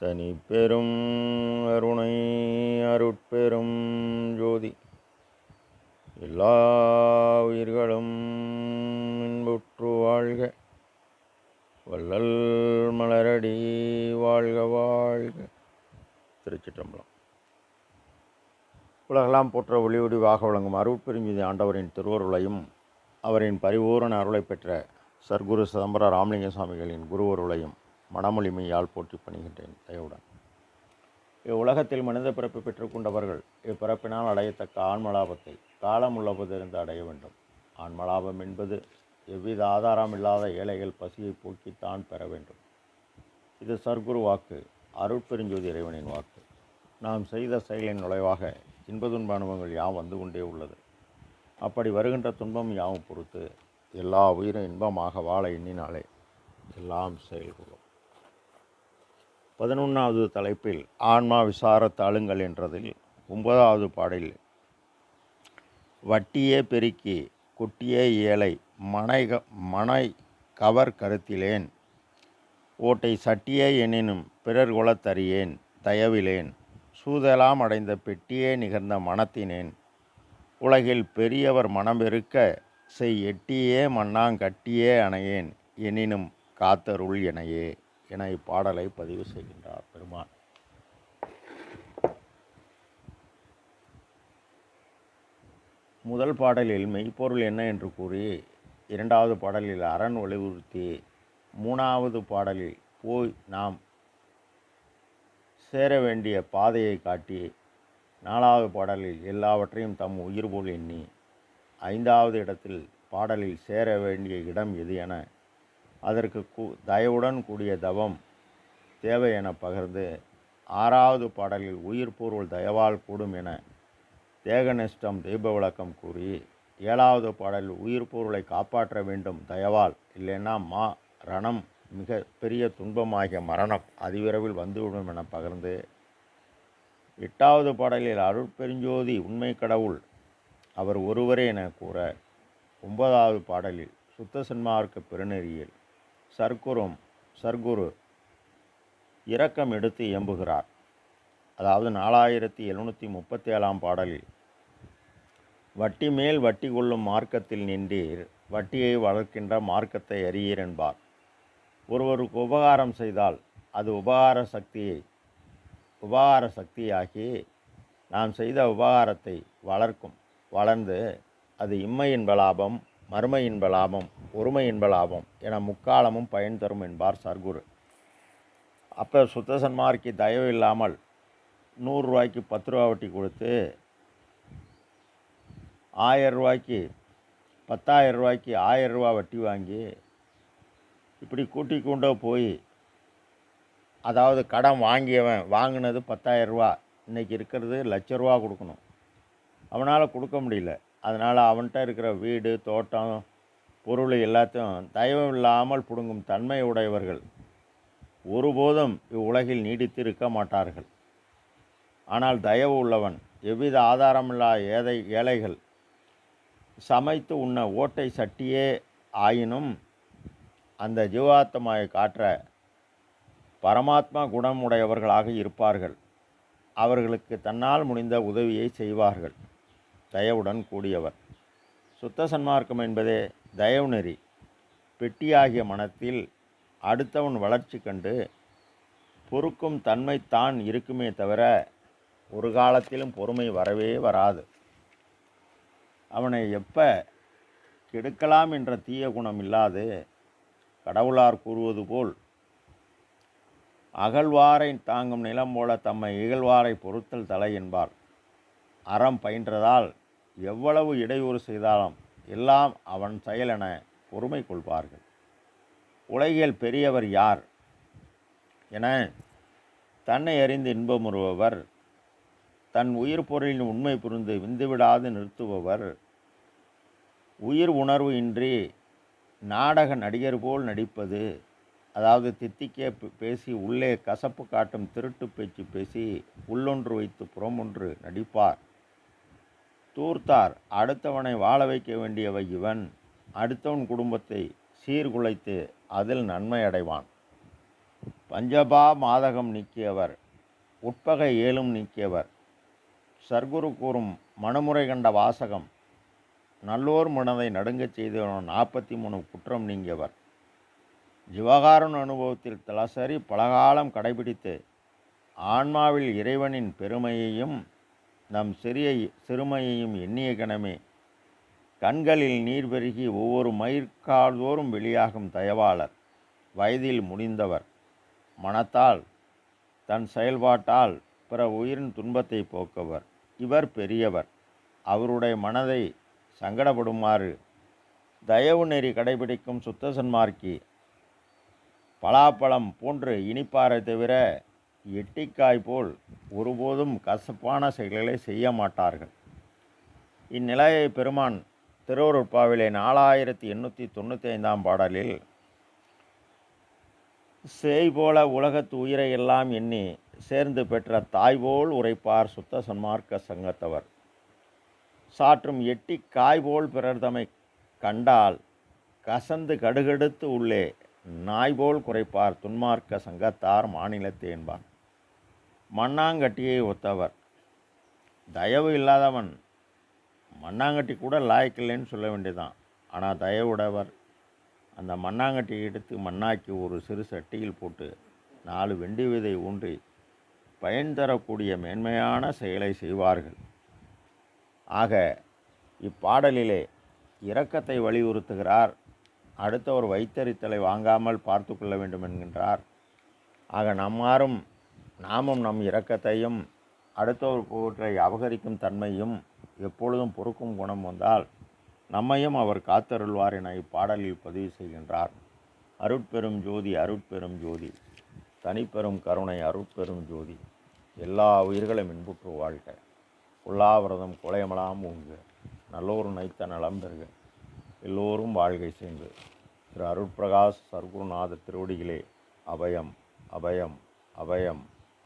தனி பெரும் அருணை அருட்பெரும் ஜோதி. எல்லா உயிர்களும் இன்புற்று வாழ்க. வள்ளல் மலரடி வாழ்க வாழ்க. திருச்சிட்டம்பலம் உலகெல்லாம் போற்ற ஒளி வாக வழங்கும் அருட்பெருஞ்சுதி ஆண்டவரின் திருவருளையும் அவரின் பரிபூரண அருளை பெற்ற சர்க்குரு சிதம்பர ராமலிங்க சுவாமிகளின் குருவருளையும் மனமொழிமையால் போற்றி பணிகின்றேன் தயவுடன். இவ்வுலகத்தில் மனித பிறப்பு பெற்றுக்கொண்டவர்கள் இப்பிறப்பினால் அடையத்தக்க ஆன்மலாபத்தை காலம் உள்ளபோதிருந்து அடைய வேண்டும். ஆன்மலாபம் என்பது எவ்வித ஆதாரம் இல்லாத ஏழைகள் பசியை போக்கித்தான் பெற வேண்டும். இது சர்க்குரு வாக்கு அருட்பெருஞ்சோதி இறைவனின் வாக்கு. நாம் செய்த செயலின் நுழைவாக இன்ப துன்ப அனுபவங்கள் யாம் வந்து கொண்டே உள்ளது. அப்படி வருகின்ற துன்பம் யாவும் பொறுத்து எல்லா உயிரும் இன்பமாக வாழ எண்ணினாலே எல்லாம் செயல்கூடும் பதினொன்றாவது தலைப்பில் ஆன்மா விசார தாளுங்கள் என்றதில் ஒன்பதாவது பாடலில் வட்டியே பெருக்கி குட்டியே ஏழை மனை மனை கவர் கருத்திலேன் ஓட்டை சட்டியே எனினும் பிறர் குலத்தறியேன் தயவிலேன் சூதலாம் அடைந்த பெட்டியே நிகழ்ந்த மனத்தினேன் உலகில் பெரியவர் மனமெருக்க செய் எட்டியே மண்ணாங்கட்டியே அணையேன் எனினும் காத்தருள் எனையே. என இப்பாடலை பதிவு செய்கின்றார் பெருமான். முதல் பாடலில் மெய்ப்பொருள் என்ன என்று கூறி இரண்டாவது பாடலில் அரண் வலியுறுத்தி மூணாவது பாடலில் போய் நாம் சேர வேண்டிய பாதையை காட்டி நாலாவது பாடலில் எல்லாவற்றையும் தம் உயிர் போல் எண்ணி ஐந்தாவது இடத்தில் பாடலில் சேர வேண்டிய இடம் எது என அதற்கு கூ தயவுடன் கூடிய தவம் தேவை என பகிர்ந்து ஆறாவது பாடலில் உயிர் பொருள் தயவால் கூடும் என தேகநஷ்டம் தெய்வ விளக்கம் கூறி ஏழாவது பாடலில் உயிர் பொருளை காப்பாற்ற வேண்டும் தயவால் இல்லைன்னா மா ரணம் மிக பெரிய துன்பமாகிய மரணம் அதிவிரைவில் வந்துவிடும் என பகிர்ந்து எட்டாவது பாடலில் அருட்பெருஞ்சோதி உண்மை கடவுள் அவர் ஒருவரே என கூற ஒன்பதாவது பாடலில் சுத்த சன்மார்க்க பெருநெறியில் சர்க்குரும் சர்க்குரு. இரக்கம் எடுத்து இயம்புகிறார். அதாவது நாலாயிரத்தி எழுநூற்றி முப்பத்தி ஏழாம் பாடலில் வட்டி மேல் வட்டி கொள்ளும் மார்க்கத்தில் நின்றீர் வட்டியை வளர்க்கின்ற மார்க்கத்தை அறியீர் என்பார். ஒருவருக்கு உபகாரம் செய்தால் அது உபகார சக்தியை உபகார சக்தியாகி நாம் செய்த உபகாரத்தை வளர்க்கும் வளர்ந்து அது இம்மையின் லாபம் மறுமை இன்ப லாபம் ஒருமை இன்ப லாபம் என முக்காலமும் பயன் தரும் என்பார் சர்க்குரு. அப்போ சுத்தசன்மார்க்கு தயவு இல்லாமல் நூறுரூவாய்க்கு பத்து ரூபா வட்டி கொடுத்து ஆயிரம் ரூபாய்க்கு பத்தாயிரம் ரூபாய்க்கு ஆயிரம் ரூபா வட்டி வாங்கி இப்படி கூட்டி கொண்டோ போய் அதாவது கடன் வாங்கியவன் வாங்கினது பத்தாயிரம் ரூபா இன்றைக்கி இருக்கிறது லட்ச ரூபா கொடுக்கணும். அவனால் கொடுக்க முடியல. அதனால் அவன்கிட்ட இருக்கிற வீடு தோட்டம் பொருள் எல்லாத்தையும் தயவு இல்லாமல் பிடுங்கும் தன்மை உடையவர்கள் ஒருபோதும் இவ்வுலகில் நீடித்து இருக்க மாட்டார்கள். ஆனால் தயவு உள்ளவன் எவ்வித ஆதாரமில்லா ஏதை ஏழைகள் சமைத்து உண்ண ஓட்டை சட்டியே ஆயினும் அந்த ஜீவாத்மாவை காற்ற பரமாத்மா குணமுடையவர்களாக இருப்பார்கள். அவர்களுக்கு தன்னால் முடிந்த உதவியை செய்வார்கள். தயவுடன் கூடியவர். சுத்த சன்மார்க்கம் என்பதே தயவு நெறி. பெட்டியாகிய மனத்தில் அடுத்தவன் வளர்ச்சி கண்டு பொறுக்கும் தன்மை தான் இருக்குமே தவிர ஒரு காலத்திலும் பொறுமை வரவே வராது. அவனை எப்போ கெடுக்கலாம் என்ற தீய குணம் இல்லாது கடவுளார் கூறுவது போல் அகழ்வாரை தாங்கும் நிலம் போல தம்மை இகழ்வாரை பொறுத்தல் தலை என்பார். அறம் பயின்றதால் எவ்வளவு இடையூறு செய்தாலும் எல்லாம் அவன் செயலென பொறுமை கொள்வார்கள். உலகில் பெரியவர் யார்? என தன்னை அறிந்து இன்பமுறுபவர் தன் உயிர் பொருளின் உண்மை புரிந்து விந்துவிடாது நிறுத்துபவர் உயிர் உணர்வு இன்றி நாடக நடிகர் போல் நடிப்பது அதாவது தித்திக்கே பேசி உள்ளே கசப்பு காட்டும் திருட்டு பேச்சு பேசி உள்ளொன்று வைத்து புறமொன்று நடிப்பார். தூர்த்தார். அடுத்தவனை வாழ வைக்க வேண்டியவை இவன். அடுத்தவன் குடும்பத்தை சீர்குலைத்து அதில் நன்மை அடைவான் பஞ்சபா மாதகம் நீக்கியவர். உட்பகை ஏலும் நீக்கியவர். சர்க்குரு கூறும் மனமுறை கண்ட வாசகம். நல்லோர் மனதை நடுங்கச் செய்தவன் நாற்பத்தி மூணு குற்றம் நீங்கியவர். ஜிவகாரன் அனுபவத்தில் தலசரி பலகாலம் கடைபிடித்து ஆன்மாவில் இறைவனின் பெருமையையும் நம் சிறிய சிறுமையையும் எண்ணிய கணமே. கண்களில் நீர் பெருகி ஒவ்வொரு மயிர்கால்தோறும் வெளியாகும் தயவாளர் வயதில் முடிந்தவர் மனத்தால் தன் செயல்பாட்டால் பிற உயிரின் துன்பத்தை போக்கவர். இவர் பெரியவர் அவருடைய மனதை சங்கடப்படுமாறு தயவு நெறி கடைபிடிக்கும் சுத்த சன்மார்க்கி பலாப்பழம் போன்று இனிப்பாரை தவிர எட்டிக்காய் போல் ஒருபோதும் கசப்பான செயல்களை செய்ய மாட்டார்கள். இந்நிலையை பெருமான் திருவருட்பாவிலே நாலாயிரத்தி எண்ணூற்றி தொண்ணூற்றி ஐந்தாம் பாடலில் சேய் போல உலகத்து உயிரை எல்லாம் எண்ணி சேர்ந்து பெற்ற தாய் போல் உரைப்பார் சுத்த சன்மார்க்க சங்கத்தவர். சாற்றும் எட்டி காய் போல் பிறர் தம்மை கண்டால் கசந்து கடுகெடுத்து உள்ளே நாய் போல் குறைப்பார் துன்மார்க்க சங்கத்தார் மாநிலத்தேன்பார் மண்ணாங்கட்டியை ஒத்தவர். தயவு இல்லாதவன் மண்ணாங்கட்டி கூட லாய்க்கில்லைன்னு சொல்ல வேண்டியதான் ஆனால் தயவுடவர் அந்த மண்ணாங்கட்டியை எடுத்து மண்ணாக்கி ஒரு சிறு சட்டியில் போட்டு நாலு வெண்டி விதை ஊன்றி பயன் தரக்கூடிய மேன்மையான செயலை செய்வார்கள். ஆக இப்பாடலிலே இரக்கத்தை வலியுறுத்துகிறார். அடுத்தவர் வைத்தறித்தலை வாங்காமல் பார்த்து கொள்ள வேண்டும் என்கின்றார். ஆக நம்மாரும் நாமும் நம் இரக்கத்தையும் அடுத்தவர் போற்றை அபகரிக்கும் தன்மையும் எப்பொழுதும் பொறுக்கும் குணம் வந்தால் நம்மையும் அவர் காத்தருள்வார் என இப்பாடலில் பதிவு செய்கின்றார். அருட்பெரும் ஜோதி அருட்பெரும் ஜோதி. தனிப்பெரும் கருணை அருட்பெரும் ஜோதி. எல்லா உயிர்களும் இன்புற்று வாழ்க. உல்லாவிரதம் குலையமலாம் ஊங்க. நல்லோர் நைத்த நலம் பெறுக. எல்லோரும் வாழ்கை செய்து. திரு அருட்பிரகாஷ் சர்க்குருநாத திருவடிகளே அபயம் அபயம் அபயம்.